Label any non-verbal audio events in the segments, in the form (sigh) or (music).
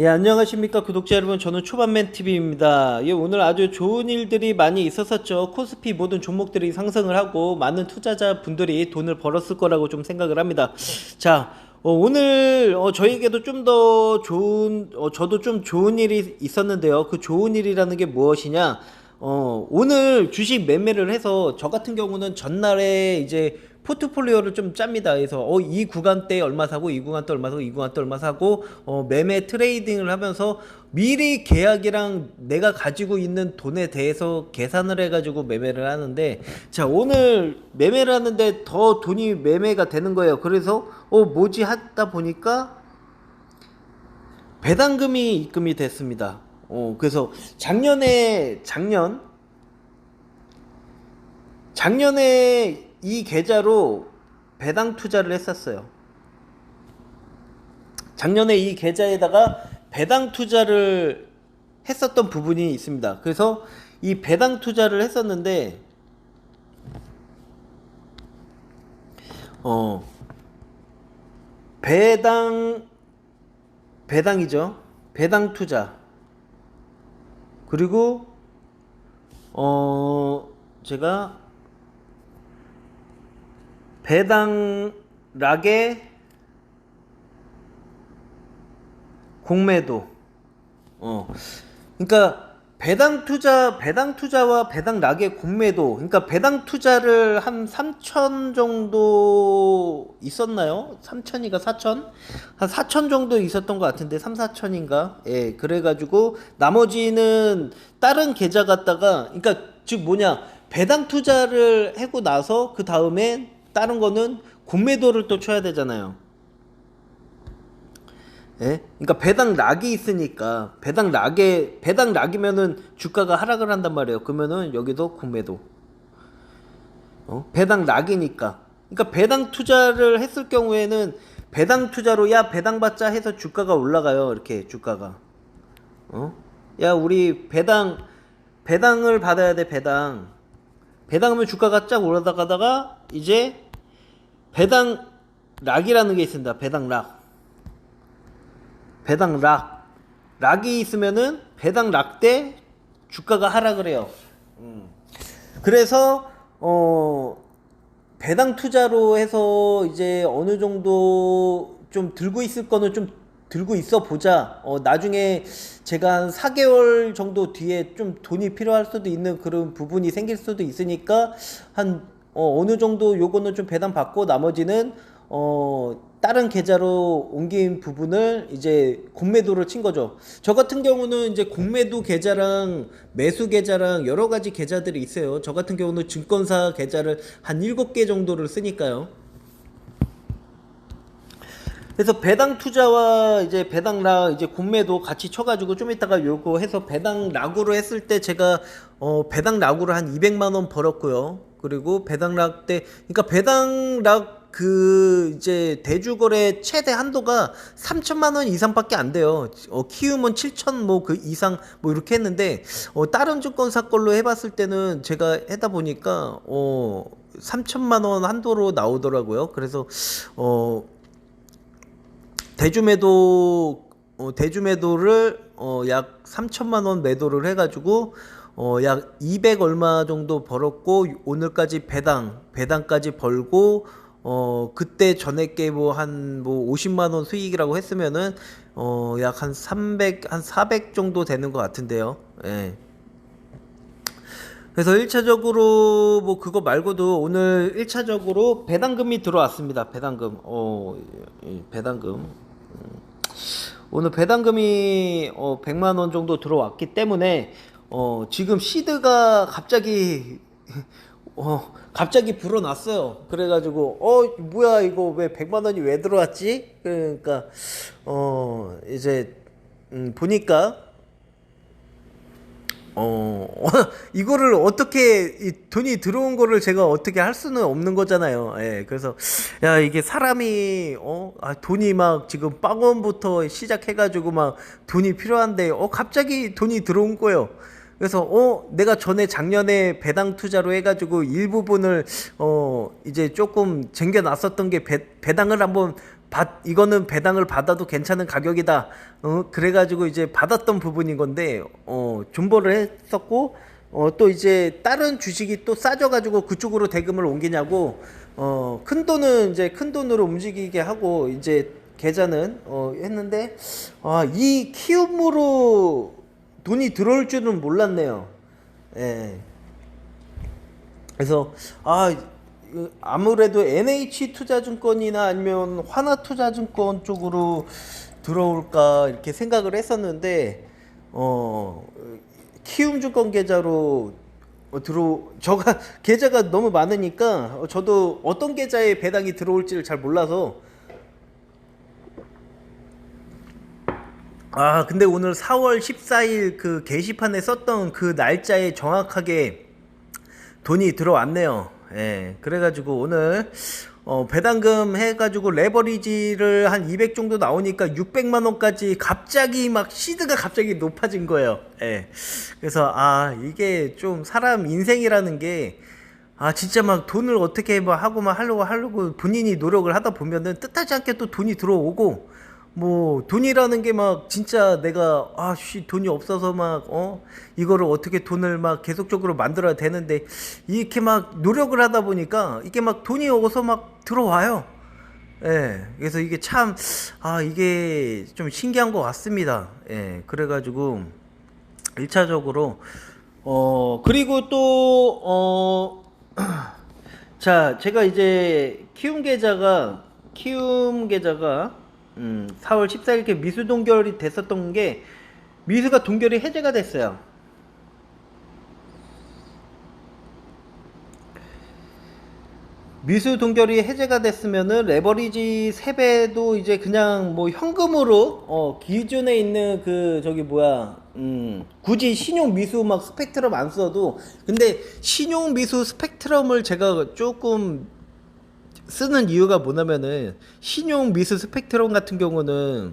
예, 안녕하십니까 구독자 여러분 저는 초반맨 TV입니다. 예, 오늘 아주 좋은 일들이 많이 있었었죠. 코스피 모든 종목들이 상승을 하고 많은 투자자 분들이 돈을 벌었을 거라고 좀 생각을 합니다. 자, 어, 오늘 어, 저에게도 좀 더 좋은 어, 저도 좀 좋은 일이 있었는데요. 그 좋은 일이라는 게 무엇이냐? 어, 오늘 주식 매매를 해서 저 같은 경우는 전날에 이제 포트폴리오를 좀 짭니다. 그래서 어, 이 구간대 얼마 사고 이 구간대 얼마 사고 이 구간대 얼마 사고 어, 매매 트레이딩을 하면서 미리 계약이랑 내가 가지고 있는 돈에 대해서 계산을 해가지고 매매를 하는데 자 오늘 매매를 하는데 더 돈이 매매가 되는 거예요. 그래서 어 뭐지 하다 보니까 배당금이 입금이 됐습니다. 어, 그래서 작년에 작년 작년에 이 계좌로 배당 투자를 했었어요. 작년에 이 계좌에다가 배당 투자를 했었던 부분이 있습니다. 그래서 이 배당 투자를 했었는데 어 배당 배당이죠. 배당 투자. 그리고 어 제가 배당 락의 공매도. 어. 그러니까 배당 투자 배당 투자와 배당 락의 공매도. 그러니까 배당 투자를 한 3천 정도 있었나요? 3천이가 4천? 한 4천 정도 있었던 것 같은데 3, 4천인가? 예. 그래 가지고 나머지는 다른 계좌 갖다가 그러니까 즉 뭐냐? 배당 투자를 하고 나서 그 다음에 다른 거는 공매도를 또 쳐야 되잖아요. 예? 그러니까 배당 락이 있으니까 배당 락에 배당 락이면은 주가가 하락을 한단 말이에요. 그러면은 여기도 공매도. 어? 배당 락이니까. 그러니까 배당 투자를 했을 경우에는 배당 투자로 야 배당 받자 해서 주가가 올라가요. 이렇게 주가가. 어? 야 우리 배당 배당을 받아야 돼 배당. 배당하면 주가가 쫙 올라가다가 이제 배당 락이라는 게 있습니다. 배당 락. 배당 락. 락이 있으면은 배당 락 때 주가가 하락을 해요. 음. 그래서 어 배당 투자로 해서 이제 어느 정도 좀 들고 있을 거는 좀 들고 있어 보자. 어, 나중에 제가 한 4개월 정도 뒤에 좀 돈이 필요할 수도 있는 그런 부분이 생길 수도 있으니까 한 어, 어느 정도 요거는 좀 배당 받고 나머지는 어, 다른 계좌로 옮긴 부분을 이제 공매도를 친 거죠. 저 같은 경우는 이제 공매도 계좌랑 매수 계좌랑 여러 가지 계좌들이 있어요. 저 같은 경우는 증권사 계좌를 한 7개 정도를 쓰니까요. 그래서 배당 투자와 이제 배당 락 이제 공매도 같이 쳐가지고 좀 이따가 요거 해서 배당 락으로 했을 때 제가 어 배당 락으로 한 200만 원 벌었고요. 그리고 배당 락 때 그러니까 배당 락 그 이제 대주거래 최대 한도가 3천만 원 이상밖에 안 돼요. 어 키우면 7천 뭐 그 이상 뭐 이렇게 했는데 어 다른 증권사 걸로 해봤을 때는 제가 하다 보니까 어 3천만 원 한도로 나오더라고요. 그래서 어 대주매도 어, 대주매도를 어, 약 3천만 원 매도를 해가지고 어, 약 200 얼마 정도 벌었고 오늘까지 배당 배당까지 벌고 어 그때 전액게 뭐한뭐 50만 원 수익이라고 했으면은 어 약 한 300 한 400 정도 되는 것 같은데요. 예. 그래서 1차적으로 뭐 그거 말고도 오늘 1차적으로 배당금이 들어왔습니다. 배당금. 어 예, 배당금. 음. 오늘 배당금이 어 100만 원 정도 들어왔기 때문에 어 지금 시드가 갑자기 (laughs) 어 갑자기 불어났어요. 그래가지고 어 뭐야 이거 왜 100만 원이 왜 들어왔지? 그러니까 어 이제 음 보니까 어, (laughs) 이거를 어떻게, 이 돈이 들어온 거를 제가 어떻게 할 수는 없는 거잖아요. 예, 그래서, 야, 이게 사람이, 어, 아, 돈이 막 지금 빵원부터 시작해가지고 막 돈이 필요한데, 어, 갑자기 돈이 들어온 거예요. 그래서, 어, 내가 전에 작년에 배당 투자로 해가지고 일부분을, 어, 이제 조금 쟁겨놨었던 게 배, 배당을 한번 받 이거는 배당을 받아도 괜찮은 가격이다. 어 그래가지고 이제 받았던 부분인 건데 어 존버를 했었고 어 또 이제 다른 주식이 또 싸져가지고 그쪽으로 대금을 옮기냐고 어 큰 돈은 이제 큰 돈으로 움직이게 하고 이제 계좌는 어 했는데 아 이 키움으로 돈이 들어올 줄은 몰랐네요. 예. 그래서 아 아무래도 NH 투자증권이나 아니면 하나투자증권 쪽으로 들어올까 이렇게 생각을 했었는데 어 키움증권 계좌로 어, 들어 저가 (laughs) 계좌가 너무 많으니까 어, 저도 어떤 계좌에 배당이 들어올지를 잘 몰라서 아 근데 오늘 4월 14일 그 게시판에 썼던 그 날짜에 정확하게 돈이 들어왔네요. 예, 그래가지고 오늘 어, 배당금 해가지고 레버리지를 한 200 정도 나오니까 600만 원까지 갑자기 막 시드가 갑자기 높아진 거예요. 예, 그래서 아 이게 좀 사람 인생이라는 게 아 진짜 막 돈을 어떻게 뭐 하고 막 하려고 하려고 본인이 노력을 하다 보면은 뜻하지 않게 또 돈이 들어오고 뭐 돈이라는 게 막 진짜 내가 아씨 돈이 없어서 막 어 이거를 어떻게 돈을 막 계속적으로 만들어야 되는데 이렇게 막 노력을 하다 보니까 이게 막 돈이 오서 막 들어와요. 예. 그래서 이게 참 아 이게 좀 신기한 것 같습니다. 예. 그래가지고 1차적으로 어 그리고 또어 (clears throat) 자, 제가 이제 키움 계좌가 키움 계좌가 음, 4월 14일 이렇게 미수 동결이 됐었던 게 미수가 동결이 해제가 됐어요. 미수 동결이 해제가 됐으면은 레버리지 세배도 이제 그냥 뭐 현금으로 어 기존에 있는 그 저기 뭐야 음 굳이 신용 미수 막 스펙트럼 안 써도 근데 신용 미수 스펙트럼을 제가 조금 쓰는 이유가 뭐냐면은 신용 미수 스펙트럼 같은 경우는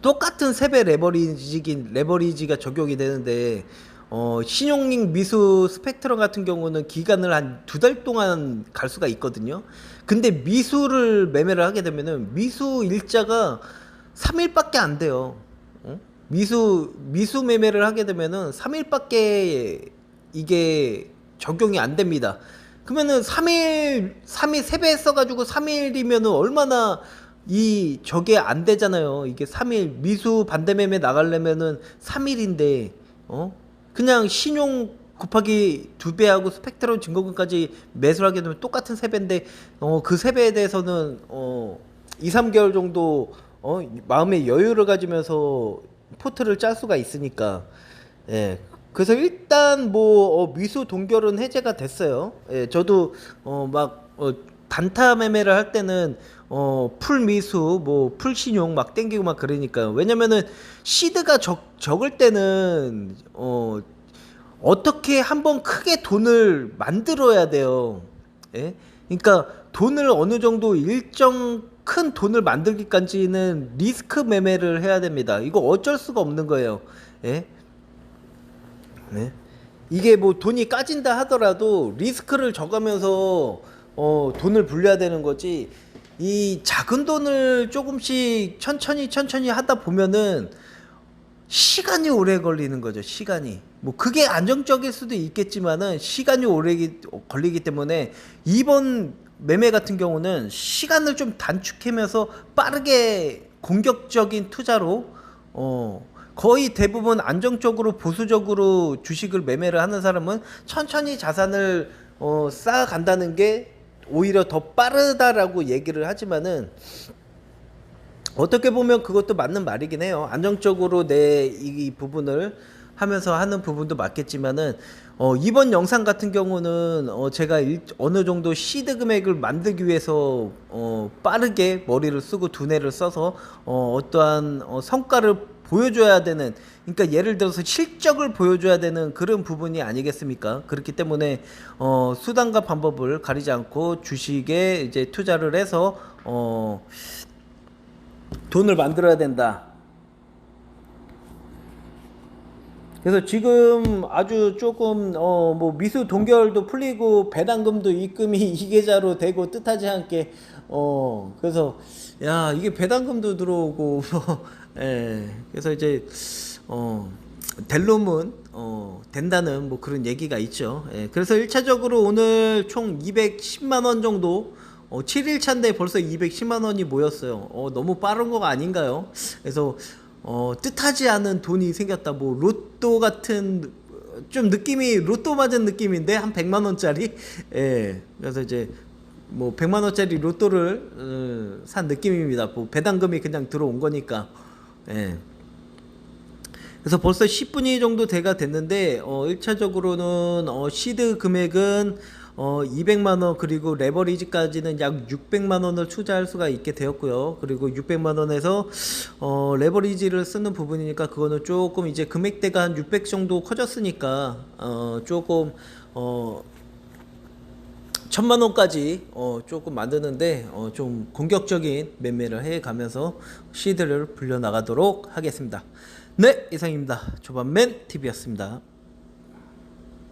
똑같은 세배 레버리지긴 레버리지가 적용이 되는데 어 신용 미수 스펙트럼 같은 경우는 기간을 한 두 달 동안 갈 수가 있거든요. 근데 미수를 매매를 하게 되면은 미수 일자가 3일밖에 안 돼요. 어? 미수 미수 매매를 하게 되면은 3일밖에 이게 적용이 안 됩니다. 그러면은 3일 3일 세배 써가지고 3일이면은 얼마나 이 저게 안 되잖아요. 이게 3일 미수 반대 매매 나가려면은 3일인데 어 그냥 신용 곱하기 두 배하고 스펙트럼 증거금까지 매수를 하게 되면 똑같은 세배인데 어그 세배에 대해서는 어 2, 3개월 정도 어 마음의 여유를 가지면서 포트를 짤 수가 있으니까 예. 그래서 일단 뭐 어, 미수 동결은 해제가 됐어요. 예, 저도 어 막 어, 단타 매매를 할 때는 어, 풀 미수, 뭐, 풀 신용 막 땡기고 막 그러니까. 왜냐면은, 시드가 적, 적을 때는, 어, 어떻게 한번 크게 돈을 만들어야 돼요. 예? 그러니까 돈을 어느 정도 일정 큰 돈을 만들기까지는 리스크 매매를 해야 됩니다. 이거 어쩔 수가 없는 거예요. 예? 네. 이게 뭐 돈이 까진다 하더라도 리스크를 적으면서 어, 돈을 불려야 되는 거지. 이 작은 돈을 조금씩 천천히 천천히 하다 보면은 시간이 오래 걸리는 거죠. 시간이. 뭐 그게 안정적일 수도 있겠지만은 시간이 오래 기- 걸리기 때문에 이번 매매 같은 경우는 시간을 좀 단축하면서 빠르게 공격적인 투자로 어 거의 대부분 안정적으로 보수적으로 주식을 매매를 하는 사람은 천천히 자산을 어 쌓아간다는 게 오히려 더 빠르다라고 얘기를 하지만은 어떻게 보면 그것도 맞는 말이긴 해요. 안정적으로 내 이 부분을 하면서 하는 부분도 맞겠지만은 어, 이번 영상 같은 경우는 어, 제가 일, 어느 정도 시드 금액을 만들기 위해서 어, 빠르게 머리를 쓰고 두뇌를 써서 어, 어떠한 어, 성과를 보여줘야 되는 그러니까 예를 들어서 실적을 보여줘야 되는 그런 부분이 아니겠습니까? 그렇기 때문에 어, 수단과 방법을 가리지 않고 주식에 이제 투자를 해서 어, 돈을 만들어야 된다. 그래서 지금 아주 조금 어 뭐 미수 동결도 풀리고 배당금도 입금이 (laughs) 이 계좌로 되고 뜻하지 않게 어 그래서 야 이게 배당금도 들어오고 예 그래서 이제 어될 놈은 어 된다는 뭐 그런 얘기가 있죠. 예 그래서 1차적으로 오늘 총 210만 원 정도 어, 7일차인데 벌써 210만 원이 모였어요. 어, 너무 빠른 거 아닌가요? 그래서 어, 뜻하지 않은 돈이 생겼다. 뭐 로또 같은 좀 느낌이 로또 맞은 느낌인데 한 100만 원짜리. 예. 그래서 이제 뭐 100만 원짜리 로또를 어, 산 느낌입니다. 뭐 배당금이 그냥 들어온 거니까. 예. 그래서 벌써 10분이 정도 돼가 됐는데 어 1차적으로는 어 시드 금액은 어 200만 원 그리고 레버리지까지는 약 600만 원을 투자할 수가 있게 되었고요. 그리고 600만 원에서 어 레버리지를 쓰는 부분이니까 그거는 조금 이제 금액대가 한 600 정도 커졌으니까 어 조금 어 천만 원까지 어 조금 만드는데 어 좀 공격적인 매매를 해 가면서 시드를 불려 나가도록 하겠습니다. 네, 이상입니다. 조반맨 TV였습니다.